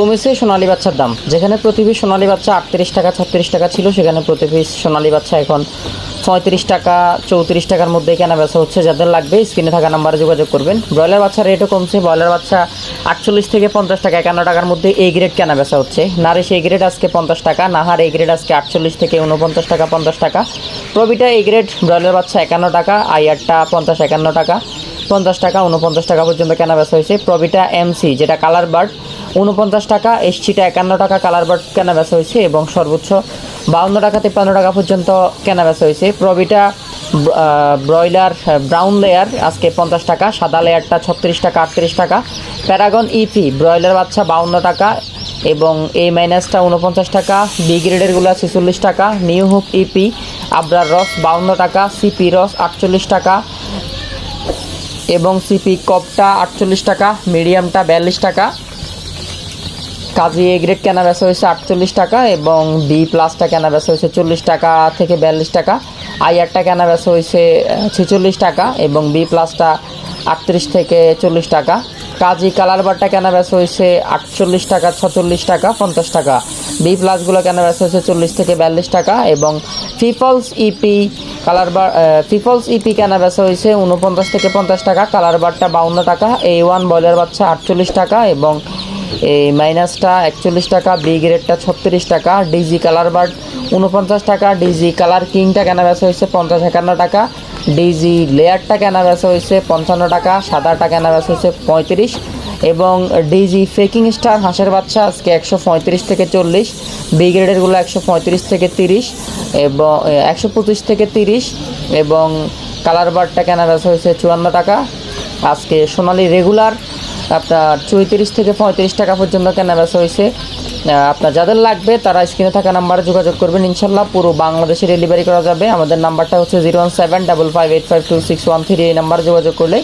কমেছে সোনালী বাচ্চার দাম। যেখানে প্রতি পিস সোনালী বাচ্চা আটত্রিশ টাকা, ছত্রিশ টাকা ছিল, সেখানে প্রতি পিস সোনালী বাচ্চা এখন পঁয়ত্রিশ টাকা, চৌত্রিশ টাকার মধ্যে কেনা বেচা হচ্ছে। যাদের লাগবে স্ক্রিনে থাকা নাম্বারে যোগাযোগ করবেন। ব্রয়লার বাচ্চার রেটও কমছে। ব্রয়লার বাচ্চা আটচল্লিশ থেকে পঞ্চাশ টাকা, একান্ন টাকার মধ্যে এই গ্রেড কেনা বেচা হচ্ছে। নারিশ এই গ্রেড আজকে পঞ্চাশ টাকা, নাহার এই গ্রেড আজকে আটচল্লিশ থেকে উনপঞ্চাশ টাকা, পঞ্চাশ টাকা। প্রবিটা এই গ্রেড ব্রয়লার বাচ্চা একান্ন টাকা আইয়ারটা পঞ্চাশ একান্ন টাকা, পঞ্চাশ টাকা উনপঞ্চাশ টাকা পর্যন্ত কেনা বেচা হয়েছে। প্রবিটা এমসি যেটা কালার বার্ড উনপঞ্চাশ টাকা, এসছিটা একান্ন টাকা, কালার বার্ড কেনা বেচা হয়েছে এবং সর্বোচ্চ বাউন্ন টাকা, তিপ্পান্ন টাকা পর্যন্ত কেনা বেচা হয়েছে। প্রবিটা ব্রয়লার ব্রাউন লেয়ার আজকে পঞ্চাশ টাকা, সাদা লেয়ারটা ছত্রিশ টাকা, আটত্রিশ টাকা। প্যারাগন ইপি ব্রয়লার বাচ্চা বাউন্ন টাকা এবং এ মাইনাসটা উনপঞ্চাশ টাকা বি গ্রেডেরগুলো ছেচল্লিশ টাকা নিউ হুক ইপি আবরার রস বাউন্ন টাকা সিপি রস আটচল্লিশ টাকা এবং সিপি কপটা আটচল্লিশ টাকা মিডিয়ামটা বিয়াল্লিশ টাকা। কাজী এ গ্রেড কেনা বেচা হয়েছে আটচল্লিশ টাকা এবং বি প্লাসটা কেনা বেচা হয়েছে চল্লিশ টাকা থেকে বিয়াল্লিশ টাকা। আইআরটা কেনা বেচা হয়েছে ছেচল্লিশ টাকা এবং বি প্লাসটা আটত্রিশ থেকে চল্লিশ টাকা। কাজী কালার বারটা কেনা বেচা হয়েছে আটচল্লিশ টাকা, ছচল্লিশ টাকা, পঞ্চাশ টাকা। বি প্লাসগুলো কেনা বেচা হয়েছে চল্লিশ থেকে বিয়াল্লিশ টাকা এবং ফিফলস ইপি কালার বার ফিফলস ইপি কেনা বেচা হয়েছে উনপঞ্চাশ থেকে পঞ্চাশ টাকা। কালার বারটা বাউন্ন টাকা এ ওয়ান বয়লার বাচ্চা আটচল্লিশ টাকা এবং এই মাইনাসটা একচল্লিশ টাকা বি গ্রেডটা ছত্রিশ টাকা ডিজি কালার বার্ড উনপঞ্চাশ টাকা ডিজি কালার কিংটা কেনা বেচা হয়েছে পঞ্চাশ একান্ন টাকা ডিজি লেয়ারটা কেনা বেচা হয়েছে পঞ্চান্ন টাকা, সাদাটা কেনা বেচা হয়েছে পঁয়ত্রিশ এবং ডিজি ফেকিং স্টার হাঁসের বাচ্চা আজকে একশো পঁয়ত্রিশ থেকে চল্লিশ বি গ্রেডেরগুলো একশো পঁয়ত্রিশ থেকে তিরিশ এবং একশো পঁচিশ থেকে তিরিশ এবং কালার বার্ডটা কেনা বেচা হয়েছে চুয়ান্ন টাকা। আজকে সোনালি রেগুলার আপনার চৌত্রিশ থেকে পঁয়ত্রিশ টাকা পর্যন্ত কেনা বেচা হয়েছে আপনার যাদের লাগবে, তারা স্ক্রিনে থাকা নাম্বারে যোগাযোগ করবেন। ইনশাল্লাহ পুরো বাংলাদেশে ডেলিভারি করা যাবে। আমাদের নাম্বারটা হচ্ছে zero one seven double five eight five two six one three এই নাম্বারে যোগাযোগ করলে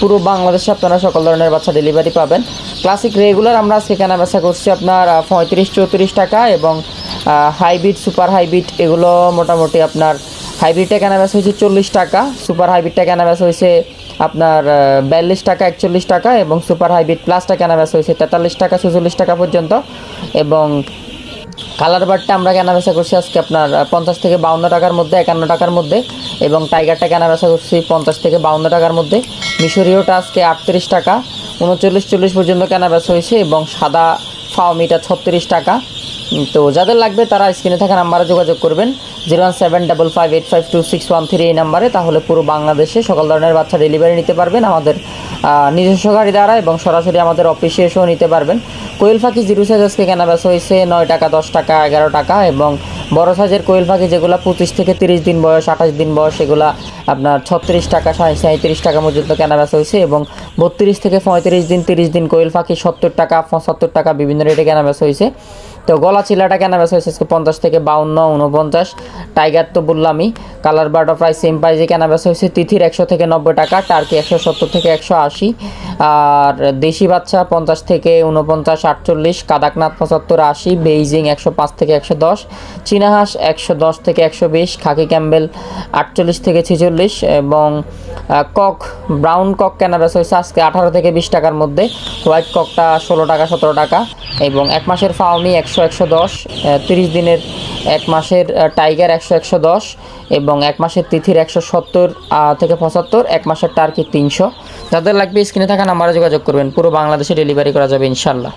পুরো বাংলাদেশে আপনারা সকল ধরনের বাচ্চা ডেলিভারি পাবেন। ক্লাসিক রেগুলার আমরা আজকে কেনা বেচা করছি আপনার পঁয়ত্রিশ, চৌত্রিশ টাকা এবং হাইব্রিড সুপার হাইব্রিড এগুলো মোটামুটি আপনার হাইব্রিডটা কেনা বেচা হয়েছে চল্লিশ টাকা, সুপার হাইব্রিডটা কেনা বেচা হয়েছে আপনার বিয়াল্লিশ টাকা, একচল্লিশ টাকা এবং সুপার হাইব্রিড প্লাসটা কেনা বেচা হয়েছে তেতাল্লিশ টাকা, ছেচল্লিশ টাকা পর্যন্ত এবং কালার বারটা আমরা কেনা বেচা করছি আজকে আপনার পঞ্চাশ থেকে বাউন্ন টাকার মধ্যে, একান্ন টাকার মধ্যে এবং টাইগারটা কেনা বেচা করছি পঞ্চাশ থেকে বাউন্ন টাকার মধ্যে। মিশরীয়টা আজকে আটত্রিশ টাকা, উনচল্লিশ, চল্লিশ পর্যন্ত কেনা বেচা হয়েছে এবং সাদা ফাওমিটা ছত্রিশ টাকা। তো যাদের লাগবে তারা স্ক্রিনে থাকা নাম্বারে যোগাযোগ করবেন। Zero one seven double five eight five two six one three এই নাম্বারে, তাহলে পুরো বাংলাদেশে সকল ধরনের বাচ্চা ডেলিভারি নিতে পারবেন আমাদের নিজস্ব গাড়ি দ্বারা এবং সরাসরি আমাদের অফিসে এসেও নিতে পারবেন। কোয়েল পাখি জিরো সাইজ আজকে কেনা হয়েছে, নয় টাকা, দশ টাকা, এগারো টাকা এবং বড় সাইজের কোয়েল পাখি যেগুলো পঁচিশ থেকে তিরিশ দিন বয়স, আঠাশ দিন বয়স, এগুলো আপনার ছত্রিশ টাকা সাঁত্রিশ টাকা পর্যন্ত কেনা হয়েছে এবং বত্রিশ থেকে পঁয়ত্রিশ দিন, তিরিশ দিন কোয়েল পাখি সত্তর টাকা, পঁচাত্তর টাকা বিভিন্ন রেটে কেনা বেচা হয়েছে তো গলা চিলাটা কেনা বেচা হয়েছে? আজকে পঞ্চাশ থেকে বাউন্ন উনপঞ্চাশ টাইগার তো বললামই কালার বারটা প্রায় সেম প্রাইজে কেনা বেচা হয়েছে? তিথির একশো থেকে নব্বই টাকা, টার্কি একশো সত্তর থেকে একশো আশি। আর দেশি বাচ্চা পঞ্চাশ থেকে উনপঞ্চাশ আটচল্লিশ। কাদাকনাথ পঁচাত্তর, আশি। বেইজিং একশো পাঁচ থেকে একশো দশ। চীনাহাঁস একশো দশ থেকে একশো বিশ। খাকি ক্যাম্বেল আটচল্লিশ থেকে ছেচল্লিশ। এবং কক, ব্রাউন কক কেনা বেচা হয়েছে? আজকে আঠারো থেকে বিশ টাকার মধ্যে। হোয়াইট ককটা ষোলো টাকা, সতেরো টাকা। এবং এক মাসের ফাউমি একশো একশো একশো দশ তিরিশ দিনের এক মাসের টাইগার একশো একশো দশ এবং এক মাসের তিথির একশো সত্তর থেকে পঁচাত্তর, এক মাসের টার্কি তিনশো। যাদের লাগবে স্ক্রিনে থাকা নাম্বারে যোগাযোগ করবেন। পুরো বাংলাদেশে ডেলিভারি করা যাবে ইনশাল্লাহ।